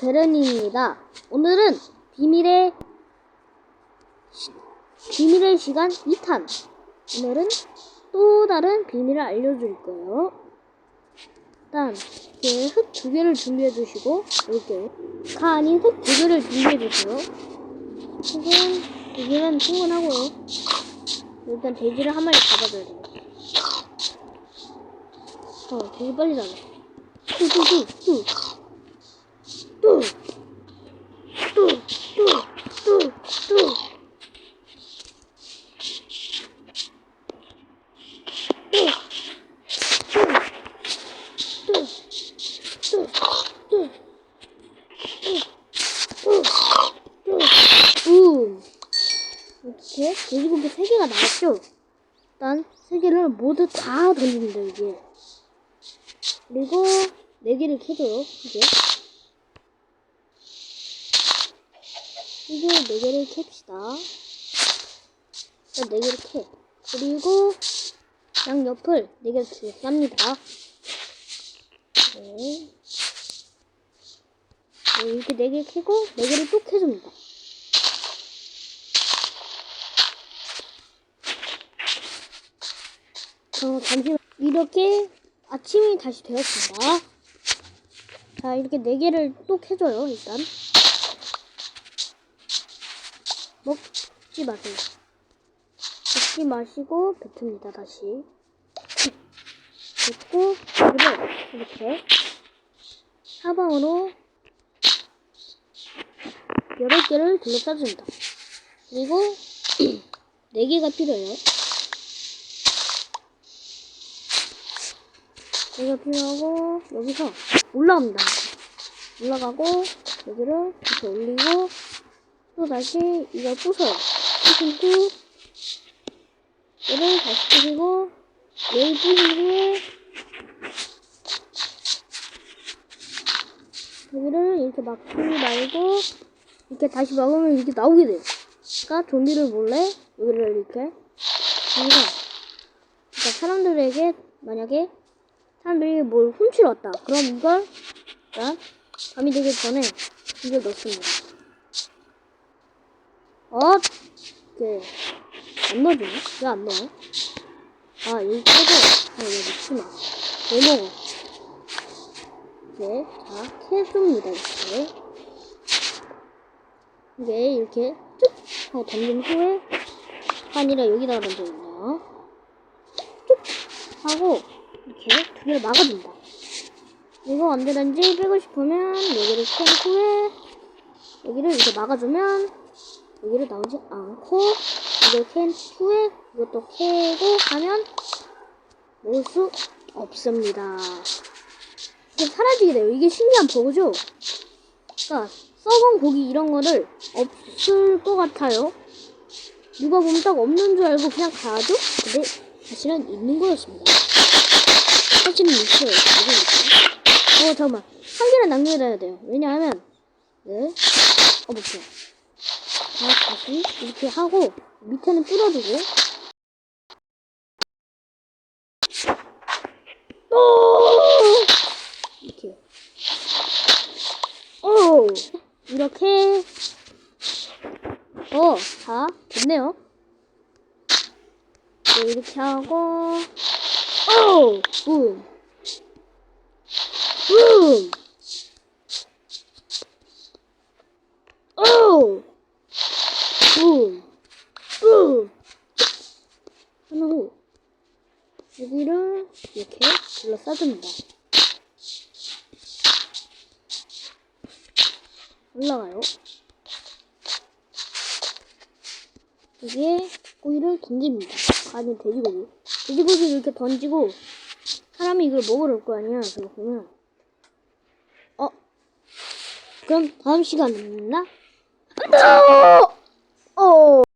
베르니입니다. 오늘은 비밀의 시- 비밀의 시간 2탄. 오늘은 또 다른 비밀을 알려드릴 거예요. 일단 이렇게 흙 두 개를 준비해 주시고 이렇게 칸이 흙두 개를 준비해 주세요. 흙은 두 개는 충분하고요. 일단 돼지를 한 마리 잡아줘야 돼요. 어, 되게 빨리. 뚜뚜뚜뚜. 뚜. 뚜. 뚜. 뚜. 뚜. 음. 이렇게 돼지고기 세 개가 나왔죠? 일단 세 개를 모두 다 던집니다 이게. 그리고 네 개를 캐줘요 이제. 이제 네 개를 캡시다. 일단 네 개를 캐. 그리고 양 옆을 네 개를 쌉니다. 네. 네, 이렇게 네개 캐고 네 개를 또 캐줍니다. 어, 잠시만. 이렇게 아침이 다시 되었습니다. 자, 이렇게 네 개를 또 캐줘요, 일단. 먹지 마세요. 먹지 마시고 뱉습니다, 다시. 뱉고, 이거를 이렇게 사방으로 여러 개를 둘러싸줍니다. 그리고 네 개가 필요해요. 여기가 필요하고 여기서 올라갑니다. 올라가고 여기를 이렇게 올리고 또 다시 이걸 부숴요. 후 얘를 다시 부수고 얘를 후에 여기를 이렇게 막지 말고 이렇게 다시 막으면 이렇게 나오게 돼요. 그러니까 좀비를 몰래 여기를 이렇게 여기서 그러니까 사람들에게 만약에 사람들이 뭘 훔치러 왔다. 그럼 이걸 일단 밤이 되기 전에 이걸 넣습니다. 어? 이렇게 안 넣어주네? 왜 안 넣어? 아 여기 꺼져. 아 여기 넣지 마. 왜 먹어? 이렇게 자 캐줍니다 이렇게 이게 이렇게 쭉 하고 던진 후에 아니라 여기다가 던져있네요. 쭉 하고 이렇게 두 개를 막아준다. 이거 언제든지 빼고 싶으면 여기를 캔 후에 여기를 이렇게 막아주면 여기를 나오지 않고 이걸 캔 후에 이것도 캐고 하면 먹을 수 없습니다. 이게 사라지게 돼요. 이게 신기한 버그죠? 그러니까 썩은 고기 이런 거를 없을 것 같아요. 누가 보면 딱 없는 줄 알고 그냥 가죠? 근데 사실은 있는 거였습니다. 있어요. 알고 있어요. 어, 잠깐만. 한 개는 남겨둬야 돼요. 왜냐하면, 네. 어, 못해. 자, 다시 이렇게 하고, 밑에는 뚫어두고. 또! 이렇게. 오! 이렇게. 어, 자, 됐네요. 네, 이렇게 하고. 오! 붐! 붐! 오! 붐! 붐! 하고 여기를 이렇게 둘러싸줍니다. 올라가요. 여기에 고기를 던집니다. 아니 돼지고기. 돼지고기를 이렇게 던지고 사람이 이걸 먹으러 올 거 아니야. 그거 보면 어 그럼 다음 시간에 만나. 안녕. 어.